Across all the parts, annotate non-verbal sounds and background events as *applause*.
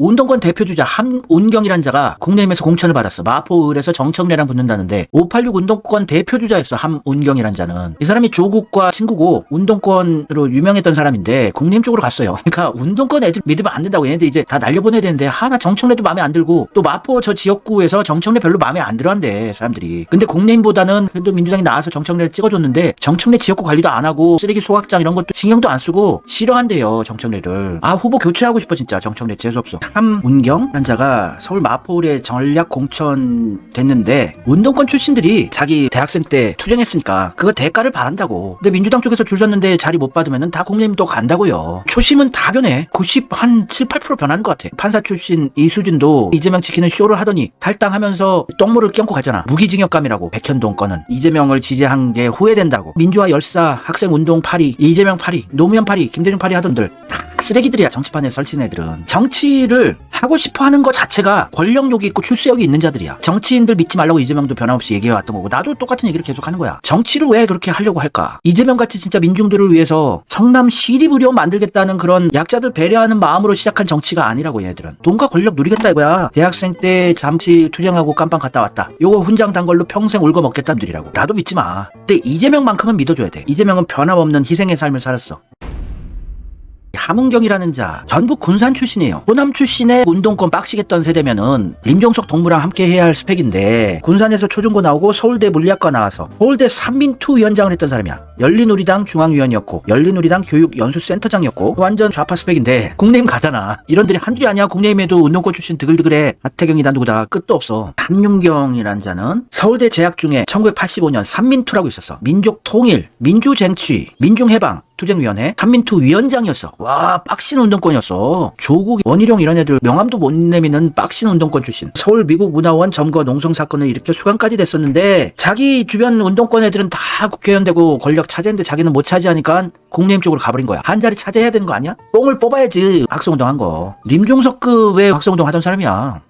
운동권 대표 주자 함운경이란 자가 국내임에서 공천을 받았어. 마포을에서 정청래랑 붙는다는데 586 운동권 대표 주자였어. 함운경이란 자는. 이 사람이 조국과 친구고 운동권으로 유명했던 사람인데 국내임 쪽으로 갔어요. *laughs* 그러니까 운동권 애들 믿으면 안 된다고 얘네들 이제 다 날려보내야 되는데 하나 정청래도 마음에 안 들고 또 마포 저 지역구에서 정청래 별로 마음에 안 들어한대 사람들이. 근데 국내임보다는 그래도 민주당이 나와서 정청래를 찍어줬는데 정청래 지역구 관리도 안 하고 쓰레기 소각장 이런 것도 신경도 안 쓰고 싫어한대요 정청래를. 아 후보 교체하고 싶어 진짜 정청래 재수 없어. 함운경이라는 자가 서울 마포울에 전략 공천 됐는데 운동권 출신들이 자기 대학생 때 투쟁했으니까 그거 대가를 바란다고. 근데 민주당 쪽에서 줄 섰는데 자리 못 받으면 다 국민의힘 또 간다고요. 초심은 다 변해. 90 한 7, 8% 변하는 것 같아. 판사 출신 이수진도 이재명 지키는 쇼를 하더니 탈당하면서 똥물을 껴안고 가잖아. 무기징역감이라고 백현동 건은 이재명을 지지한 게 후회된다고. 민주화 열사 학생 운동 파리 이재명 파리 노무현 파리 김대중 파리 하던들 다 쓰레기들이야 정치판에 설친 애들은 정치를 하고 싶어 하는 것 자체가 권력욕이 있고 출세욕이 있는 자들이야. 정치인들 믿지 말라고 이재명도 변함없이 얘기해왔던 거고 나도 똑같은 얘기를 계속 하는 거야. 정치를 왜 그렇게 하려고 할까? 이재명 같이 진짜 민중들을 위해서 성남 시립의료 만들겠다는 그런 약자들 배려하는 마음으로 시작한 정치가 아니라고 얘들은. 돈과 권력 누리겠다 이거야. 대학생 때 잠시 투쟁하고 깜빵 갔다 왔다. 요거 훈장 단 걸로 평생 울고 먹겠다는 들이라고. 나도 믿지 마. 근데 이재명만큼은 믿어줘야 돼. 이재명은 변함없는 희생의 삶을 살았어 함은경이라는 자 전북 군산 출신이에요. 호남 출신의 운동권 빡시겠던 세대면은林종석 동무랑 함께 해야 할 스펙인데 군산에서 초중고 나오고 서울대 물리학과 나와서 서울대 삼민투 위원장을 했던 사람이야. 열린우리당 중앙위원이었고 열린우리당 교육연수센터장이었고 완전 좌파 스펙인데 국내임 가잖아. 이런들이 한둘이 아니야. 국내임에도 운동권 출신 드글드글해. 하태경이다 누구다 끝도 없어. 함윤경이라는 자는 서울대 재학 중에 1985년 삼민투라고 있었어. 민족 통일, 민주 쟁취, 민중 해방 투쟁위원회 삼민투 위원장이었어. 와 빡신 운동권이었어. 조국 원희룡 이런 애들 명함도 못 내미는 빡신 운동권 출신. 서울 미국 문화원 점거 농성 사건을 일으켜 수감까지 됐었는데 자기 주변 운동권 애들은 다 국회의원 되고 권력 차지했는데 자기는 못 차지하니까 국내임 쪽으로 가버린 거야. 한 자리 차지해야 되는 거 아니야? 뽕을 뽑아야지 학생운동 한 거. 림종석급의 학생운동 하던 사람이야.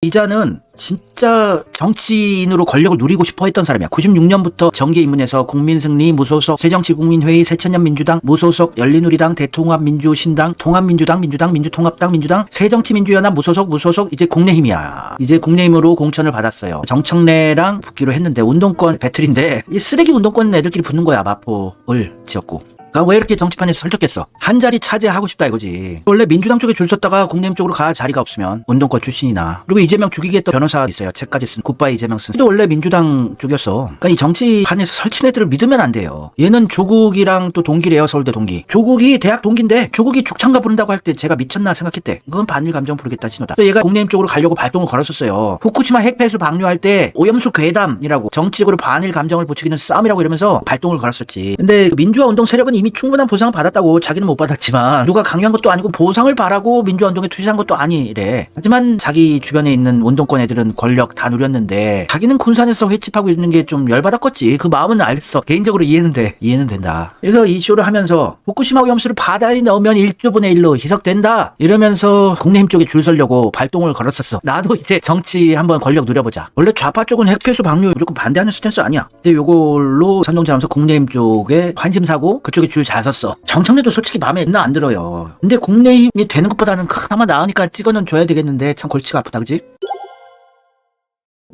이자는 진짜 정치인으로 권력을 누리고 싶어 했던 사람이야. 96년부터 정계 입문해서 국민승리, 무소속, 새정치국민회의, 새천년 민주당, 무소속, 열린우리당, 대통합민주신당, 통합민주당, 민주당, 민주통합당, 민주당, 새정치민주연합, 무소속, 무소속, 이제 국내힘이야. 이제 국내힘으로 공천을 받았어요. 정청래랑 붙기로 했는데 운동권 배틀인데 이 쓰레기 운동권 애들끼리 붙는 거야. 마포을 지었고. 그러니까 왜 이렇게 정치판에서 설득했어? 한 자리 차지하고 싶다 이거지. 원래 민주당 쪽에 줄 섰다가 국내힘 쪽으로 가 자리가 없으면 운동권 출신이나 그리고 이재명 죽이게 했던 변호사 있어요. 책까지 쓴 굿바이 이재명 쓴. 근데 원래 민주당 쪽이었어. 그러니까 이 정치판에서 설친 애들을 믿으면 안 돼요. 얘는 조국이랑 또 동기래요. 서울대 동기. 조국이 대학 동기인데 조국이 죽창가 부른다고 할 때 제가 미쳤나 생각했대. 그건 반일 감정 부르겠다 신호다. 또 얘가 국내힘 쪽으로 가려고 발동을 걸었었어요. 후쿠시마 핵폐수 방류할 때 오염수 괴담이라고 정치적으로 반일 감정을 부추기는 싸움이라고 이러면서 발동을 걸었었지. 근데 민주화 운동 세력은 이미 충분한 보상을 받았다고 자기는 못 받았지만 누가 강요한 것도 아니고 보상을 바라고 민주화 운동에 투자한 것도 아니래. 하지만 자기 주변에 있는 운동권 애들은 권력 다 누렸는데 자기는 군산에서 회집하고 있는 게 좀 열받았겠지. 그 마음은 알겠어. 개인적으로 이해는 돼. 이해는 된다. 그래서 이 쇼를 하면서 후쿠시마 오염수를 바다에 넣으면 1조분의 1로 희석된다. 이러면서 국내 힘 쪽에 줄 서려고 발동을 걸었었어. 나도 이제 정치 한번 권력 누려보자. 원래 좌파 쪽은 핵폐수 방류 무조건 반대하는 스탠스 아니야. 근데 요걸로 선동자면서 국내힘 쪽에 관심사고 그쪽에 줄 잘 섰어. 정청래도 솔직히 마음에 나 안 들어요. 근데 국내 힘이 되는 것보다는 그나마 나으니까 찍어는 줘야 되겠는데 참 골치가 아프다 그지?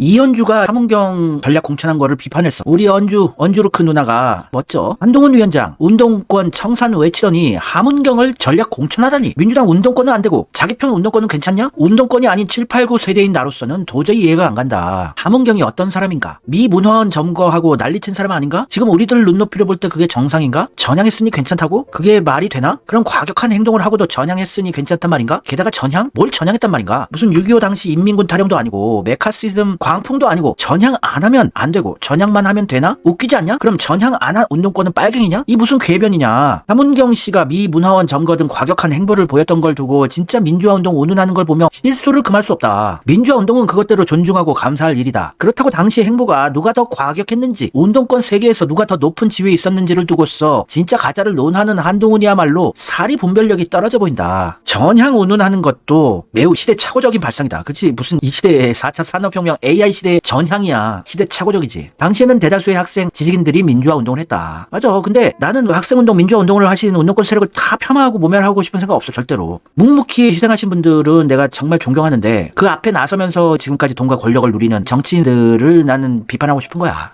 이현주가 함은경 전략 공천한 거를 비판했어. 우리 연주, 언주르크 누나가 멋져. 한동훈 위원장, 운동권 청산 외치더니 함은경을 전략 공천하다니. 민주당 운동권은 안 되고 자기 편 운동권은 괜찮냐? 운동권이 아닌 7, 8, 9 세대인 나로서는 도저히 이해가 안 간다. 함은경이 어떤 사람인가? 미 문화원 점거하고 난리친 사람 아닌가? 지금 우리들 눈높이로 볼 때 그게 정상인가? 전향했으니 괜찮다고? 그게 말이 되나? 그런 과격한 행동을 하고도 전향했으니 괜찮단 말인가? 게다가 전향? 뭘 전향했단 말인가? 무슨 6.25 당시 인민군 탈영도 아니고 메카시즘 광풍도 아니고 전향 안 하면 안 되고 전향만 하면 되나? 웃기지 않냐? 그럼 전향 안 한 운동권은 빨갱이냐? 이 무슨 궤변이냐? 함은경 씨가 미 문화원 점거 등 과격한 행보를 보였던 걸 두고 진짜 민주화 운동 운운하는 걸 보면 실수를 금할 수 없다. 민주화 운동은 그것대로 존중하고 감사할 일이다. 그렇다고 당시 행보가 누가 더 과격했는지 운동권 세계에서 누가 더 높은 지위에 있었는지를 두고서 진짜 가짜를 논하는 한동훈이야말로 사리 분별력이 떨어져 보인다. 전향 운운하는 것도 매우 시대착오적인 발상이다. 그치 무슨 이 시대의 4차 산업혁명 AI 시대의 전향이야. 시대 착오적이지. 당시에는 대다수의 학생, 지식인들이 민주화 운동을 했다. 맞아. 근데 나는 학생 운동, 민주화 운동을 하시는 운동권 세력을 다 폄하하고 모멸하고 싶은 생각 없어. 절대로. 묵묵히 희생하신 분들은 내가 정말 존경하는데 그 앞에 나서면서 지금까지 돈과 권력을 누리는 정치인들을 나는 비판하고 싶은 거야.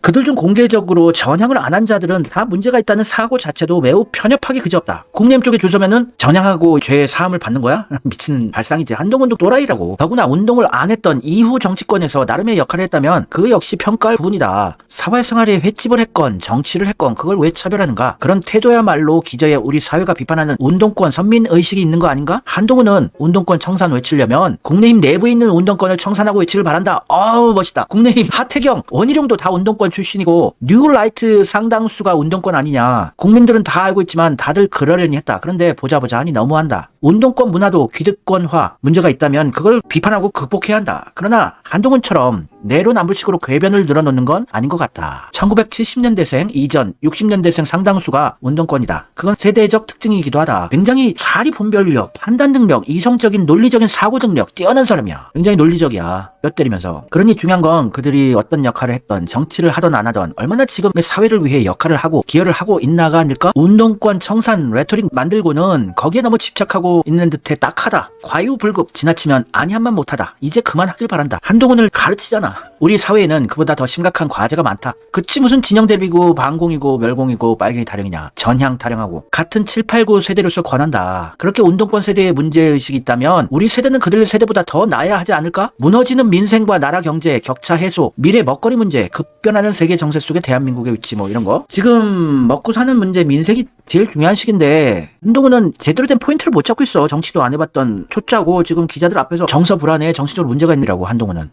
그들 중 공개적으로 전향을 안 한 자들은 다 문제가 있다는 사고 자체도 매우 편협하기 그지없다. 국내임 쪽에 주소면은 전향하고 죄 사함을 받는 거야? *laughs* 미친 발상이지. 한동훈도 또라이라고. 더구나 운동을 안 했던 이후 정치권에서 나름의 역할을 했다면 그 역시 평가할 부분이다. 사회생활에 횟집을 했건 정치를 했건 그걸 왜 차별하는가? 그런 태도야말로 기저에 우리 사회가 비판하는 운동권 선민의식이 있는 거 아닌가? 한동훈은 운동권 청산 외치려면 국내힘 내부에 있는 운동권을 청산하고 외치길 바란다. 어우 멋있다. 국내힘 하태경, 원희룡도 다 운동권 출신이고 뉴라이트 상당수가 운동권 아니냐. 국민들은 다 알고 있지만 다들 그러려니 했다. 그런데 보자 보자 하니 너무한다. 운동권 문화도 기득권화 문제가 있다면 그걸 비판하고 극복해야 한다. 그러나 한동훈처럼 내로남불식으로 궤변을 늘어놓는 건 아닌 것 같다. 1970년대생 이전 60년대생 상당수가 운동권이다. 그건 세대적 특징이기도 하다. 굉장히 사리 분별력, 판단 능력, 이성적인 논리적인 사고 능력 뛰어난 사람이야. 굉장히 논리적이야. 뼈 때리면서. 그러니 중요한 건 그들이 어떤 역할을 했던 정치를 하던 안 하던 얼마나 지금의 사회를 위해 역할을 하고 기여를 하고 있나가 아닐까? 운동권 청산 레토릭 만들고는 거기에 너무 집착하고 있는 듯해 딱하다. 과유불급 지나치면 아니 한만 못하다. 이제 그만하길 바란다. 한동훈을 가르치잖아. 우리 사회에는 그보다 더 심각한 과제가 많다. 그치 무슨 진영 대비고 반공이고 멸공이고 빨갱이 타령이냐. 전향 타령하고 같은 7, 8, 9 세대로서 권한다. 그렇게 운동권 세대의 문제의식이 있다면 우리 세대는 그들 세대보다 더 나아야 하지 않을까? 무너지는 민생과 나라 경제, 격차 해소, 미래 먹거리 문제, 급변하는 세계 정세 속에 대한민국의 위치 뭐 이런 거. 지금 먹고 사는 문제 민생이 제일 중요한 시기인데 한동훈은 제대로 된 포인트를 못 잡고 있어. 정치도 안 해봤던 초짜고 지금 기자들 앞에서 정서 불안해 정치적으로 문제가 있느라고 한동훈은.